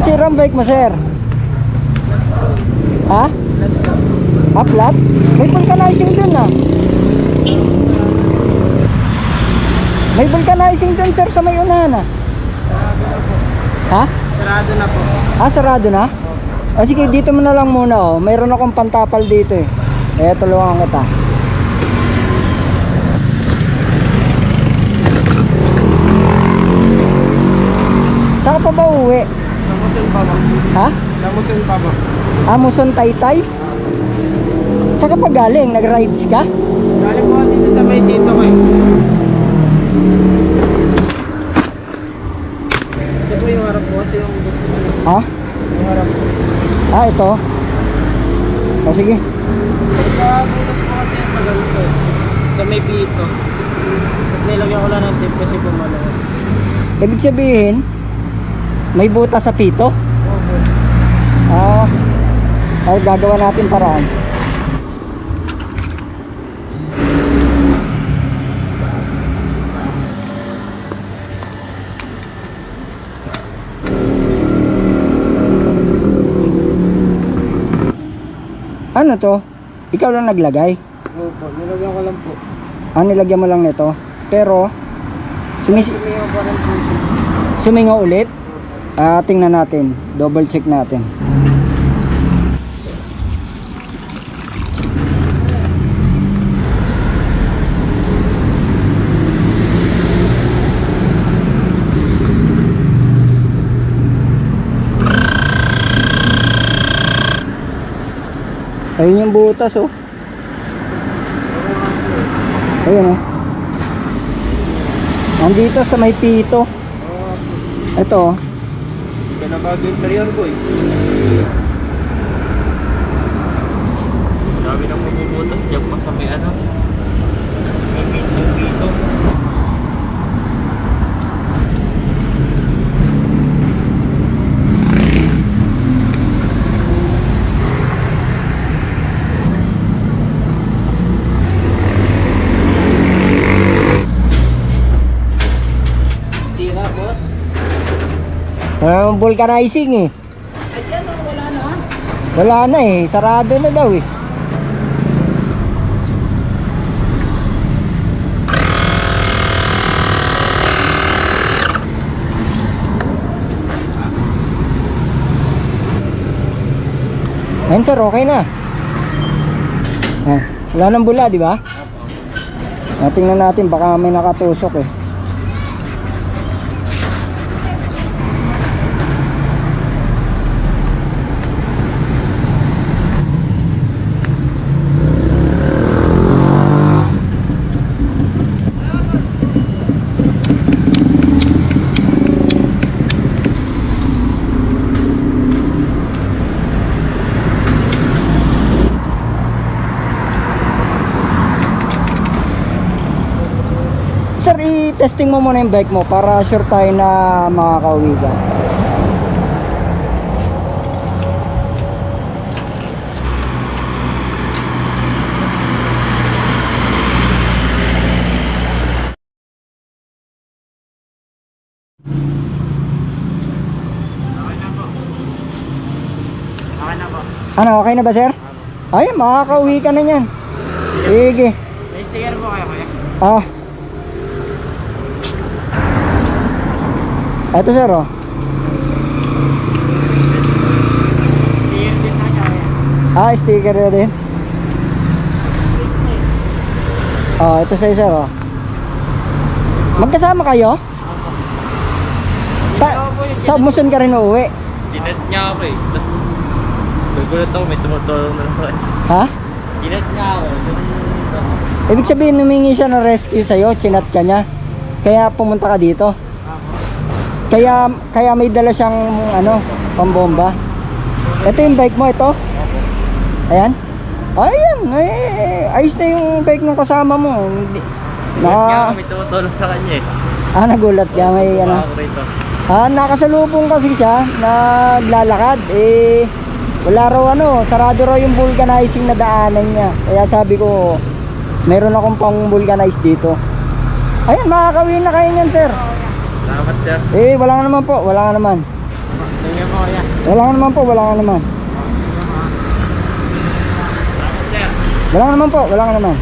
Ang sirang bike mo, sir? Ha? Ah, flat? May vulcanizing dun ah. May vulcanizing dun, sir, sa may unahan ah. Ha? Sarado na po. Ah, sarado na? O sige, dito mo na lang muna oh. Mayroon akong pantapal dito eh. Eh, tulungan kita. Saan ka pa ba uwi? Sa Muson pa ba? Ha? Sa Muson pa ba? Amuson Taytay? Saan ka pa galing? Nag-rides ka? Galing po dito sa may dito ko eh. Ito po yung harap po kasi yung Ha? yung harap po. Ah, ito. O sige. Pagkabutas po kasi sa ganito eh. Sa may pito. Tapos nilagyan ko lang ng tip kasi bumalaw. Ibig sabihin, may butas sa pito? Opo. Ah, ay gagawa natin paraan. Ano to? Ikaw lang naglagay? Opo. Nilagyan ko lang po. Ah, nilagyan mo lang nito. Pero, sumis Sumiyaw pa rin po siya. sumingaw ulit. Ah, tingnan natin. Double check natin. Ayun yung butas oh. Ayun oh. Nandito sa may pito. Ito oh. Pinabago yung interior ko eh. Dami nang mabubutas dyan pa sa may ano. May pito-pito. Sira Ah, vulcanizing eh. Ay yan oh, wala na. Wala na eh, sarado na daw eh. Ayun sir, okay na. Ah, wala nang bula, di ba? Ah, tingnan natin, baka may nakatusok eh. Sir, i-testing mo muna yung bike mo para sure tayo na makakauwi ka. Ano, okay na ba sir? Ay, makakauwi ka na yan. Sige. May sticker po kayo kuya. Ah. Ito sir, oh. Ah, sticker na din. Oh, ito sa'yo sir, oh. Magkasama kayo? Ta sa Muson ka rin uuwi? Sinet niya ako eh. Tapos, gugulat ako, may tumutulong na sa akin. Ha? Sinet niya ako. Ganun- Ibig sabihin, humingi siya ng rescue sa'yo, chinat ka niya. Kaya pumunta ka dito. Kaya kaya may dala siyang ano, pambomba. Ito yung bike mo ito. Ayan. Ayan, eh, ayos na yung bike ng kasama mo. Hindi- Naka, may tumutulong sa kanya eh. ah, nagulat ka, may ano. Ah, nakasalubong kasi siya, naglalakad. Eh, wala raw ano, sarado raw yung vulcanizing na daanan niya. Kaya sabi ko, meron akong pang vulcanize dito. Ayan, makakawin na kayo niyan, sir. Salamat sir. Eh, wala nga naman po, wala nga naman. Sige po, kuya. Wala nga naman po, wala nga naman. Wala nga naman po, wala nga naman.